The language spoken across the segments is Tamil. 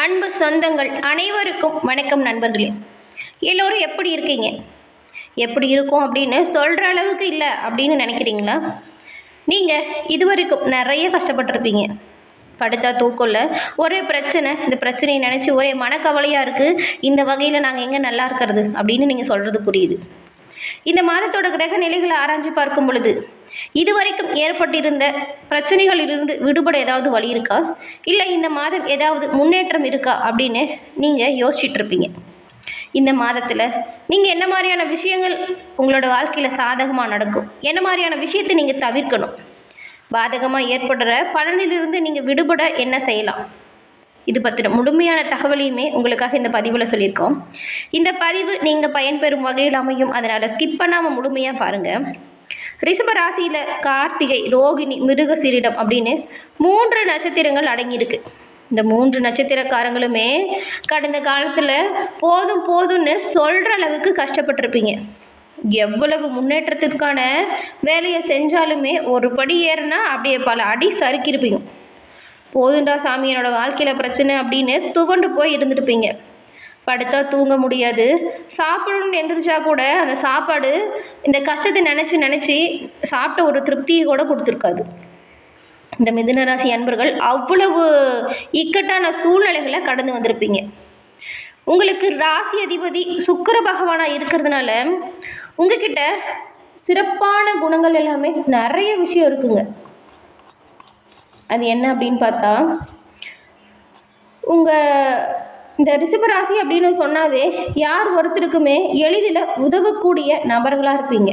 அன்பு சொந்தங்கள் அனைவருக்கும் வணக்கம் நண்பர்களே. எல்லோரும் எப்படி இருக்கீங்க? எப்படி இருக்கும் அப்படின்னு சொல்கிற அளவுக்கு இல்லை அப்படின்னு நினைக்கிறீங்களா? நீங்கள் இதுவரைக்கும் நிறைய கஷ்டப்பட்டிருப்பீங்க. படுத்தா தூக்கம்ல. ஒரே பிரச்சனை இந்த பிரச்சனையை நினச்சி ஒரே மனக்கவலையாக இருக்குது இந்த வகையில் நாங்கள் எங்கே நல்லா இருக்கிறது அப்படின்னு நீங்கள் சொல்கிறது புரியுது. இந்த மாதத்தோட கிரக நிலைகளை ஆராய்ஞ்சு பார்க்கும் பொழுது இதுவரைக்கும் ஏற்பட்டிருந்த பிரச்சனைகளிலிருந்து விடுபட ஏதாவது வழி இருக்கா? இல்லை இந்த மாதம் ஏதாவது முன்னேற்றம் இருக்கா அப்படின்னு நீங்கள் யோசிச்சுட்டு இருப்பீங்க இந்த மாதத்தில் நீங்கள் என்ன மாதிரியான விஷயங்கள் உங்களோட வாழ்க்கையில் சாதகமாக நடக்கும்? என்ன மாதிரியான விஷயத்தை நீங்கள் தவிர்க்கணும்? பாதகமாக ஏற்படுற பலனிலிருந்து நீங்கள் விடுபட என்ன செய்யலாம்? இது பற்றின முழுமையான தகவலையுமே உங்களுக்காக இந்த பதிவில் சொல்லியிருக்கோம். இந்த பதிவு நீங்கள் பயன்பெறும் வகையில் அமையும். அதனால் ஸ்கிப் பண்ணாமல் முழுமையாக பாருங்கள் ரிஷப ராசியில் கார்த்திகை ரோகிணி மிருகசீரிடம் அப்படின்னு மூன்று நட்சத்திரங்கள் அடங்கியிருக்கு. இந்த மூன்று நட்சத்திரக்காரங்களுமே கடந்த காலத்தில் போதும் போதும்னு சொல்கிற அளவுக்கு கஷ்டப்பட்டிருப்பீங்க. எவ்வளவு முன்னேற்றத்திற்கான வேலையை செஞ்சாலுமே ஒரு படி ஏறுனா அப்படியே பல அடி சறுக்கியிருப்பீங்க. போதுண்டா சாமி என்னோடய வாழ்க்கையில் பிரச்சனை அப்படின்னு துவண்டு போய் இருந்துருப்பீங்க படுத்தா தூங்க முடியாது. சாப்பிடணும்னு எந்திரிச்சா கூட அந்த சாப்பாடு இந்த கஷ்டத்தை நினச்சி நினச்சி சாப்பிட்ட ஒரு திருப்தியை கூட கொடுத்துருக்காது. இந்த மிதுன ராசி அன்பர்கள் அவ்வளவு இக்கட்டான சூழ்நிலைகளை கடந்து வந்திருப்பீங்க. உங்களுக்கு ராசி அதிபதி சுக்கர பகவானாக இருக்கிறதுனால உங்ககிட்ட சிறப்பான குணங்கள் எல்லாமே நிறைய விஷயம் இருக்குங்க. அது என்ன அப்படின்னு பார்த்தா உங்கள் இந்த ரிஷபராசி அப்படின்னு சொன்னாவே யார் ஒருத்தருக்குமே எளிதில் உதவக்கூடிய நபர்களாக இருப்பீங்க.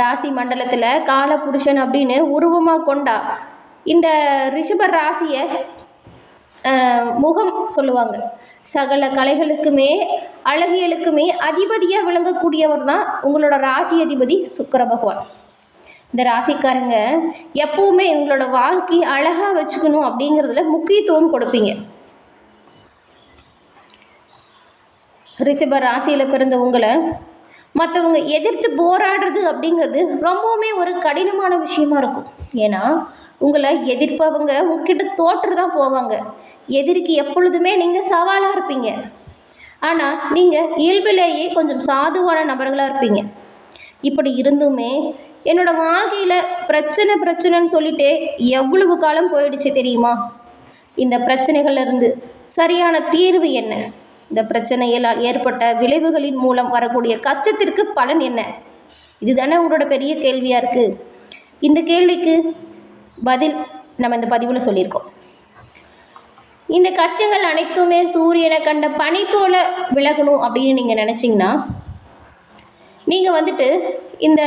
ராசி மண்டலத்தில் காலபுருஷன் அப்படின்னு உருவமாக கொண்டா இந்த ரிஷப ராசியை முகம் சொல்லுவாங்க. சகல கலைகளுக்குமே அழகியலுக்குமே அதிபதியாக விளங்கக்கூடியவர் தான் உங்களோட ராசி அதிபதி சுக்கர பகவான். இந்த ராசிக்காரங்க எப்பவுமே உங்களோட வாழ்க்கையை அழகாக வச்சுக்கணும் அப்படிங்கிறதுல முக்கியத்துவம் கொடுப்பீங்க. ரிஷப ராசியில் பிறந்த உங்களை மற்றவங்க எதிர்த்து போராடுறது அப்படிங்கிறது ரொம்பவுமே ஒரு கடினமான விஷயமா இருக்கும். ஏன்னா உங்களை எதிர்ப்பவங்க உங்ககிட்ட தோற்று தான் போவாங்க. எதிரிக்கு எப்பொழுதுமே நீங்கள் சவாலாக இருப்பீங்க. ஆனால் நீங்கள் இயல்பிலேயே கொஞ்சம் சாதுவான நபர்களாக இருப்பீங்க. இப்படி இருந்துமே என்னோட வாழ்க்கையில் பிரச்சனை பிரச்சனைன்னு சொல்லிட்டு எவ்வளவு காலம் போயிடுச்சு தெரியுமா? இந்த பிரச்சனைகள்லேருந்து சரியான தீர்வு என்ன? இந்த பிரச்சனைகளால் ஏற்பட்ட விளைவுகளின் மூலம் வரக்கூடிய கஷ்டத்திற்கு பலன் என்ன? இதுதானே உங்களோட பெரிய கேள்வியாக இருக்குது இந்த கேள்விக்கு பதில் நம்ம இந்த பதிவில் சொல்லியிருக்கோம். இந்த கஷ்டங்கள் அனைத்துமே சூரியனை கண்ட பனி போல விலகணும் அப்படின்னு நீங்கள் நினச்சிங்கன்னா நீங்கள் வந்துட்டு இந்த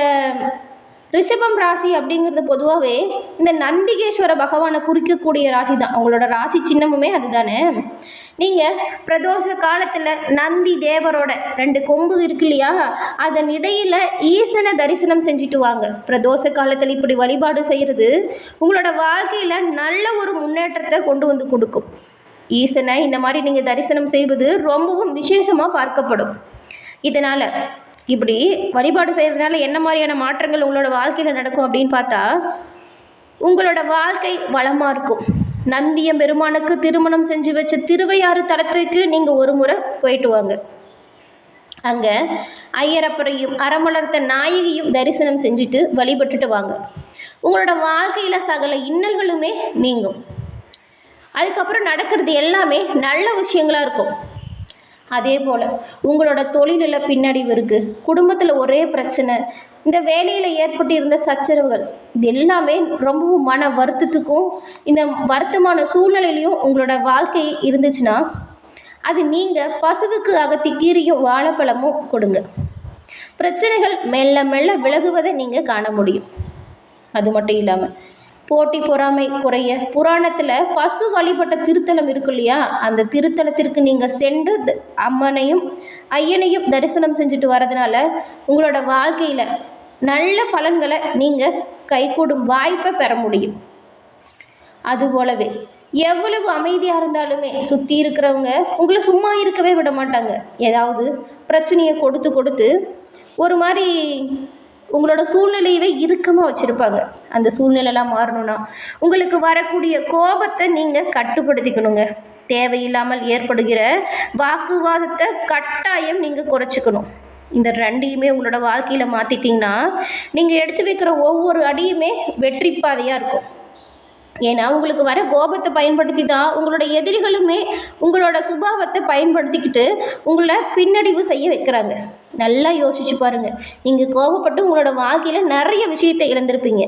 ரிஷபம் ராசி அப்படிங்கிறது பொதுவாகவே இந்த நந்திகேஸ்வர பகவானை குறிக்கக்கூடிய ராசி தான் உங்களோட ராசி சின்னமுமே அதுதானே. நீங்கள் பிரதோஷ காலத்தில் நந்தி தேவரோட ரெண்டு கொம்பு இருக்கு இல்லையா? அதன் இடையில் ஈசனை தரிசனம் செஞ்சுட்டு வாங்க. பிரதோஷ காலத்தில் இப்படி வழிபாடு செய்கிறது உங்களோட வாழ்க்கையில் நல்ல ஒரு முன்னேற்றத்தை கொண்டு வந்து கொடுக்கும். ஈசனை இந்த மாதிரி நீங்கள் தரிசனம் செய்வது ரொம்பவும் விசேஷமாக பார்க்கப்படும். இதனால் இப்படி வழிபாடு செய்கிறதுனால என்ன மாதிரியான மாற்றங்கள் உங்களோட வாழ்க்கையில் நடக்கும் அப்படின்னு பார்த்தா உங்களோட வாழ்க்கை வளமாக இருக்கும். நந்திய பெருமானுக்கு திருமணம் செஞ்சு வச்ச திருவையாறு தலத்துக்கு நீங்கள் ஒரு முறை போயிட்டு வாங்க. அங்கே ஐயரப்பரையும் அறமலர்த்த நாயகியும் தரிசனம் செஞ்சுட்டு வழிபட்டுட்டு வாங்க. உங்களோட வாழ்க்கையில் சகல இன்னல்களுமே நீங்கும். அதுக்கப்புறம் நடக்கிறது எல்லாமே நல்ல விஷயங்களாக இருக்கும். அதே போல் உங்களோட தொழிலில் பின்னடைவு இருக்குது குடும்பத்தில் ஒரே பிரச்சனை. இந்த வேலையில் ஏற்பட்டிருந்த சச்சரவுகள் இது எல்லாமே ரொம்பவும் மன வருத்தத்துக்கும் இந்த வருத்தமான சூழ்நிலையிலையும் உங்களோட வாழ்க்கை இருந்துச்சுன்னா அது நீங்கள் பசுவுக்கு அகத்தி கீறியும் வாழைப்பழமும் கொடுங்க. பிரச்சனைகள் மெல்ல மெல்ல விலகுவதை நீங்கள் காண முடியும். அது மட்டும் இல்லாமல் போட்டி பொறாமை குறைய புராணத்தில் பசு வழிபட்ட திருத்தலம் இருக்கு இல்லையா? அந்த திருத்தலத்திற்கு நீங்கள் சென்று த- அம்மனையும் ஐயனையும் தரிசனம் செஞ்சுட்டு வரதுனால உங்களோட வாழ்க்கையில் நல்ல பலன்களை நீங்கள் கைகூடும் வாய்ப்பை பெற முடியும். அதுபோலவே எவ்வளவு அமைதியாக இருந்தாலுமே சுற்றி இருக்கிறவங்க உங்களை சும்மா இருக்கவே விட மாட்டாங்க. ஏதாவது பிரச்சனையை கொடுத்து கொடுத்து ஒரு மாதிரி உங்களோட சூழ்நிலையவே இறுக்கமாக வச்சுருப்பாங்க. அந்த சூழ்நிலைலாம் மாறணும்னா உங்களுக்கு வரக்கூடிய கோபத்தை நீங்கள் கட்டுப்படுத்திக்கணுங்க. தேவையில்லாமல் ஏற்படுகிற வாக்குவாதத்தை கட்டாயம் நீங்கள் குறைச்சிக்கணும். இந்த ரெண்டையுமே உங்களோட வாழ்க்கையில் மாற்றிட்டிங்கன்னா நீங்கள் எடுத்து வைக்கிற ஒவ்வொரு அடியுமே வெற்றி பாதையாக இருக்கும். ஏன்னா உங்களுக்கு வர கோபத்தை பயன்படுத்தி தான் உங்களோட எதிரிகளுமே உங்களோட சுபாவத்தை பயன்படுத்திக்கிட்டு உங்களை பின்னடைவு செய்ய வைக்கிறாங்க. நல்லா யோசிச்சு பாருங்கள் நீங்கள் கோபப்பட்டு உங்களோட வாழ்க்கையில் நிறைய விஷயத்தை இழந்திருப்பீங்க.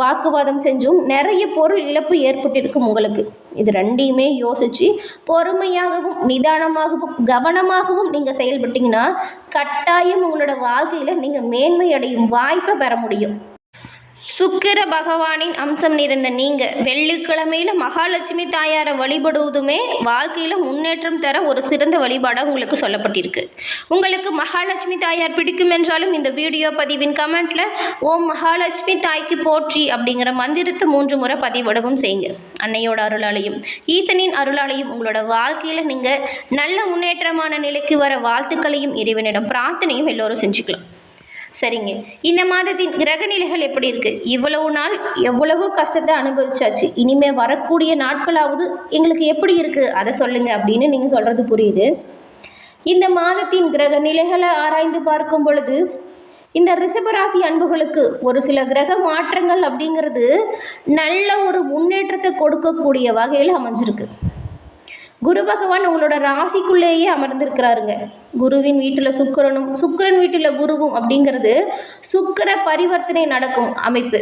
வாக்குவாதம் செஞ்சும் நிறைய பொருள் இழப்பு ஏற்பட்டிருக்கும் உங்களுக்கு. இது ரெண்டையுமே யோசித்து பொறுமையாகவும் நிதானமாகவும் கவனமாகவும் நீங்கள் செயல்பட்டீங்கன்னா கட்டாயம் உங்களோட வாழ்க்கையில் நீங்கள் மேன்மை அடையும் வாய்ப்பை பெற முடியும். சுக்கிர பகவானின் அம்சம் நிறைந்த நீங்கள் வெள்ளிக்கிழமையில் மகாலட்சுமி தாயாரை வழிபடுவதுமே வாழ்க்கையில் முன்னேற்றம் தர ஒரு சிறந்த வழிபாடாக உங்களுக்கு சொல்லப்பட்டிருக்கு. உங்களுக்கு மகாலட்சுமி தாயார் பிடிக்கும் என்றாலும் இந்த வீடியோ பதிவின் கமெண்ட்டில் ஓம் மகாலட்சுமி தாய்க்கு போற்றி அப்படிங்கிற மந்திரத்தை மூன்று முறை பதிவிடவும் செய்யுங்க. அன்னையோட அருளாலையும் ஈத்தனின் அருளாலையும் உங்களோட வாழ்க்கையில் நீங்கள் நல்ல முன்னேற்றமான நிலைக்கு வர வாழ்த்துக்களையும் இறைவனிடம் பிரார்த்தனையும் எல்லோரும் செஞ்சுக்கலாம். சரிங்க. இந்த மாதத்தின் கிரகநிலைகள் எப்படி இருக்குது இவ்வளவு நாள் எவ்வளவோ கஷ்டத்தை அனுபவிச்சாச்சு. இனிமே வரக்கூடிய நாட்களாவது எங்களுக்கு எப்படி இருக்குது அதை சொல்லுங்க அப்படின்னு நீங்கள் சொல்கிறது புரியுது. இந்த மாதத்தின் கிரக நிலைகளை ஆராய்ந்து பார்க்கும் பொழுது இந்த ரிஷபராசி அன்புகளுக்கு ஒரு சில கிரக மாற்றங்கள் அப்படிங்கிறது நல்ல ஒரு முன்னேற்றத்தை கொடுக்கக்கூடிய வகையில் அமைஞ்சிருக்கு. குரு பகவான் உங்களோட ராசிக்குள்ளேயே அமர்ந்திருக்கிறாருங்க. குருவின் வீட்டில் சுக்கிரனும் சுக்கிரன் வீட்டில் குருவும் அப்படிங்கிறது சுக்கிர பரிவர்த்தனை நடக்கும் அமைப்பு.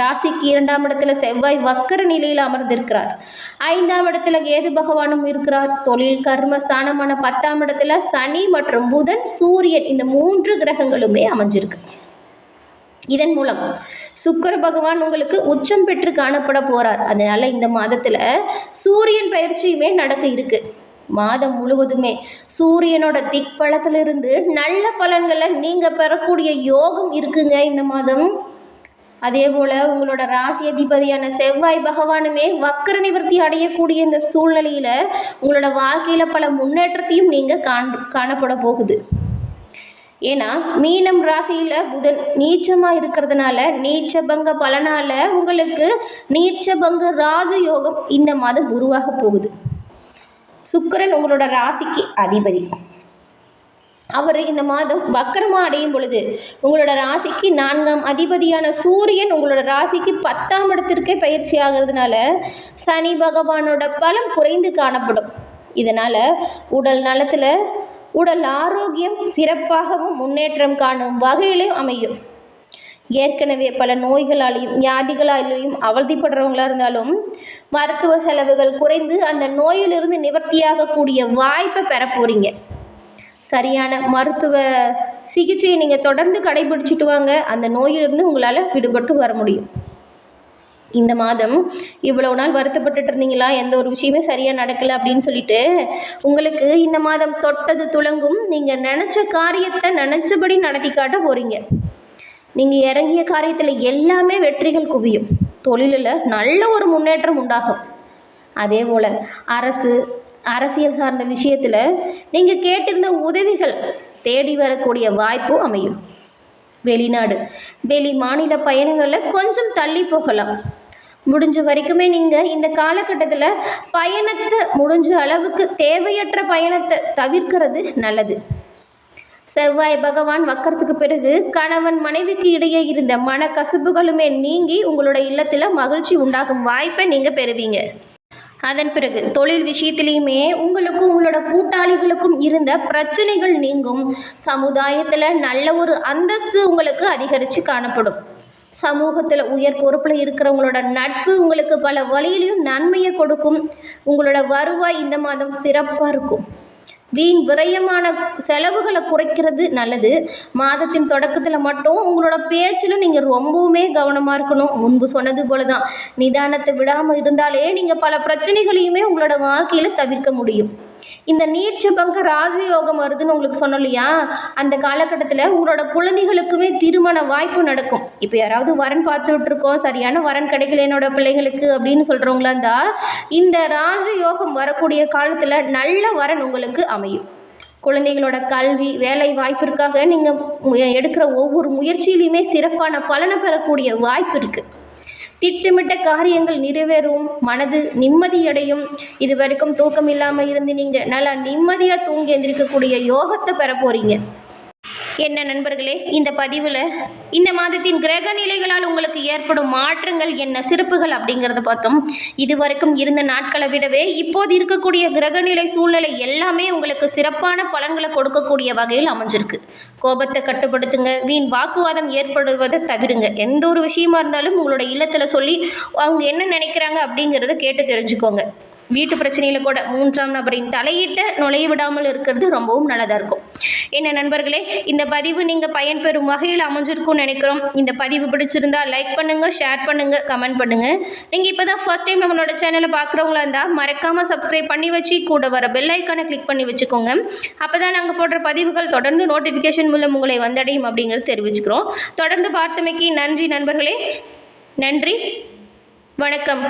ராசிக்கு இரண்டாம் இடத்துல செவ்வாய் வக்கர நிலையில் அமர்ந்திருக்கிறார். ஐந்தாம் இடத்துல கேது பகவானும் இருக்கிறார். தொழில் கர்ம ஸ்தானமான பத்தாம் இடத்துல சனி மற்றும் புதன் சூரியன் இந்த மூன்று கிரகங்களுமே அமைஞ்சிருக்கு. இதன் மூலம் சுக்கர பகவான் உங்களுக்கு உச்சம் பெற்று காணப்பட போகிறார் அதனால் இந்த மாதத்தில் சூரியன் பயிற்சியுமே நடக்க இருக்கு. மாதம் முழுவதுமே சூரியனோட திக்பலத்திலிருந்து நல்ல பலன்களை நீங்கள் பெறக்கூடிய யோகம் இருக்குங்க இந்த மாதம். அதே போல் உங்களோட ராசி அதிபதியான செவ்வாய் பகவானுமே வக்கர நிவர்த்தி அடையக்கூடிய இந்த சூழ்நிலையில் உங்களோட வாழ்க்கையில் பல முன்னேற்றத்தையும் நீங்கள் காண் காணப்பட போகுது. ஏன்னா மீனம் ராசியில் புதன் நீச்சமாக இருக்கிறதுனால நீச்சபங்க பலனால் உங்களுக்கு நீச்சபங்க ராஜயோகம் இந்த மாதம் உருவாக போகுது. சுக்கரன் உங்களோட ராசிக்கு அதிபதி. அவர் இந்த மாதம் வக்கரமாக அடையும் பொழுது உங்களோட ராசிக்கு நான்காம் அதிபதியான சூரியன் உங்களோட ராசிக்கு பத்தாம் இடத்திற்கே பயிற்சி ஆகிறதுனால சனி பகவானோட பலம் குறைந்து காணப்படும். இதனால் உடல் நலத்தில் உடல் ஆரோக்கியம் சிறப்பாகவும் முன்னேற்றம் காணும் வகையிலும் அமையும். ஏற்கனவே பல நோய்களாலையும் வியாதிகளாலையும் அவதிப்படுறவங்களா இருந்தாலும் மருத்துவ செலவுகள் குறைந்து அந்த நோயிலிருந்து நிவர்த்தியாகக்கூடிய வாய்ப்பை பெற போகிறீங்க சரியான மருத்துவ சிகிச்சையை நீங்கள் தொடர்ந்து கடைபிடிச்சிட்டு வாங்க. அந்த நோயிலிருந்து உங்களால் விடுபட்டு வர முடியும். இந்த மாதம். இவ்வளவு நாள் வருத்தப்பட்டுட்டு இருந்தீங்களா? எந்த ஒரு விஷயமே சரியாக நடக்கலை அப்படின்னு சொல்லிட்டு உங்களுக்கு இந்த மாதம் தொட்டது துளங்கும். நீங்கள் நினச்ச காரியத்தை நினச்சபடி நடத்தி காட்ட போகிறீங்க நீங்கள் இறங்கிய காரியத்தில் எல்லாமே வெற்றிகள் குவியும். தொழிலில் நல்ல ஒரு முன்னேற்றம் உண்டாகும். அதே போல் அரசு அரசியல் சார்ந்த விஷயத்தில் நீங்கள் கேட்டிருந்த உதவிகள் தேடி வரக்கூடிய வாய்ப்பும் அமையும். வெளிநாடு வெளி மாநில பயணங்களில் கொஞ்சம் தள்ளி போகலாம். முடிஞ்ச வரைக்குமே நீங்கள் இந்த காலகட்டத்தில் பயணத்தை முடிஞ்ச அளவுக்கு தேவையற்ற பயணத்தை தவிர்க்கிறது நல்லது. செவ்வாய் பகவான் வக்கரத்துக்கு பிறகு கணவன் மனைவிக்கு இடையே இருந்த மனக்கசப்புகளுமே நீங்கி உங்களோட இல்லத்தில் மகிழ்ச்சி உண்டாகும் வாய்ப்பை நீங்கள் பெறுவீங்க. அதன் பிறகு தொழில் விஷயத்திலையுமே உங்களுக்கும் உங்களோட கூட்டாளிகளுக்கும் இருந்த பிரச்சனைகள் நீங்கும். சமுதாயத்தில் நல்ல ஒரு அந்தஸ்து உங்களுக்கு அதிகரித்து காணப்படும். சமூகத்தில் உயர் பொறுப்பில் இருக்கிறவங்களோட நட்பு உங்களுக்கு பல வழியிலையும் நன்மையை கொடுக்கும். உங்களோட வருவாய் இந்த மாதம் சிறப்பாக இருக்கும். வீண் விரயமான செலவுகளை குறைக்கிறது நல்லது. மாதத்தின் தொடக்கத்தில் மட்டும் உங்களோட பேச்சில் நீங்கள் ரொம்பவுமே கவனமாக இருக்கணும். முன்பு சொன்னது போல தான் நிதானத்தை விடாமல் இருந்தாலே நீங்கள் பல பிரச்சனைகளையுமே உங்களோட வாழ்க்கையில் தவிர்க்க முடியும். இந்த நீட்ச பங்க ராஜயோகம் வருதுன்னு உங்களுக்கு சொன்னோம் இல்லையா? அந்த காலகட்டத்தில் உங்களோட குழந்தைகளுக்குமே திருமண வாய்ப்பு நடக்கும். இப்போ யாராவது வரன் பார்த்துட்டு இருக்கோம் சரியான வரன் கிடைக்கல என்னோட பிள்ளைங்களுக்கு அப்படின்னு சொல்கிறவங்களா இருந்தால் இந்த ராஜயோகம் வரக்கூடிய காலத்தில் நல்ல வரன் உங்களுக்கு அமையும். குழந்தைகளோட கல்வி வேலை வாய்ப்பிற்காக நீங்கள் எடுக்கிற ஒவ்வொரு முயற்சியிலையுமே சிறப்பான பலனை பெறக்கூடிய வாய்ப்பு இருக்குது திட்டமிட்ட காரியங்கள் நிறைவேறும். மனது நிம்மதியடையும். இது வரைக்கும் தூக்கம் இல்லாமல் இருந்து நீங்கள் நல்லா நிம்மதியாக தூங்கி எந்திரிக்கக்கூடிய யோகத்தை பெற போகிறீங்க என்ன நண்பர்களே இந்த பதிவில் இந்த மாதத்தின் கிரக நிலைகளால் உங்களுக்கு ஏற்படும் மாற்றங்கள் என்ன சிறப்புகள் அப்படிங்கிறத பார்த்தோம். இது வரைக்கும் இருந்த நாட்களை விடவே இப்போது இருக்கக்கூடிய கிரகநிலை சூழ்நிலை எல்லாமே உங்களுக்கு சிறப்பான பலன்களை கொடுக்கக்கூடிய வகையில் அமைஞ்சிருக்கு. கோபத்தை கட்டுப்படுத்துங்க வீண் வாக்குவாதம் ஏற்படுவதை தவிருங்க. எந்த ஒரு விஷயமா இருந்தாலும் உங்களோட இல்லத்தில் சொல்லி அவங்க என்ன நினைக்கிறாங்க அப்படிங்கிறத கேட்டு தெரிஞ்சுக்கோங்க. வீட்டு பிரச்சனையில் கூட மூன்றாம் நபரின் தலையிட்ட நுழைய விடாமல் இருக்கிறது ரொம்பவும் நல்லதாக இருக்கும். என்ன நண்பர்களே இந்த பதிவு நீங்கள் பயன்பெறும் வகையில் அமைஞ்சிருக்கும்னு நினைக்கிறோம். இந்த பதிவு பிடிச்சிருந்தா லைக் பண்ணுங்கள் ஷேர் பண்ணுங்கள் கமெண்ட் பண்ணுங்கள் நீங்கள் இப்போ தான் ஃபர்ஸ்ட் டைம் நம்மளோட சேனலை பார்க்குறவங்களா இருந்தால் மறக்காமல் சப்ஸ்கிரைப் பண்ணி வச்சு கூட வர பெல் ஐக்கானை கிளிக் பண்ணி வச்சுக்கோங்க. அப்போ தான் நாங்கள் போடுற பதிவுகள் தொடர்ந்து நோட்டிஃபிகேஷன் மூலம் உங்களை வந்தடையும் அப்படிங்கிறது தெரிவிச்சுக்கிறோம். தொடர்ந்து பார்த்தமைக்கு நன்றி நண்பர்களே. நன்றி. வணக்கம்.